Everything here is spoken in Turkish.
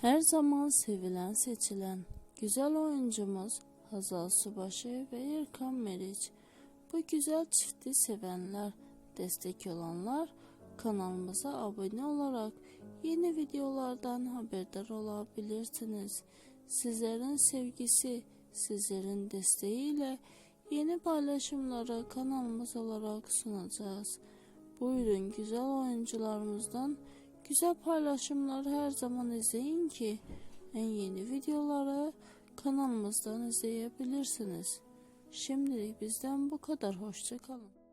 Her zaman sevilen seçilen güzel oyuncumuz Hazal Subaşı ve İrkan Meriç. Bu güzel çifti sevenler, destek olanlar kanalımıza abone olarak yeni videolardan haberdar olabilirsiniz. Sizlerin sevgisi, sizlerin desteğiyle yeni paylaşımları kanalımız olarak sunacağız. Buyurun güzel oyuncularımızdan güzel paylaşımları her zaman izleyin ki en yeni videoları kanalımızdan izleyebilirsiniz. Şimdilik bizden bu kadar. Hoşçakalın.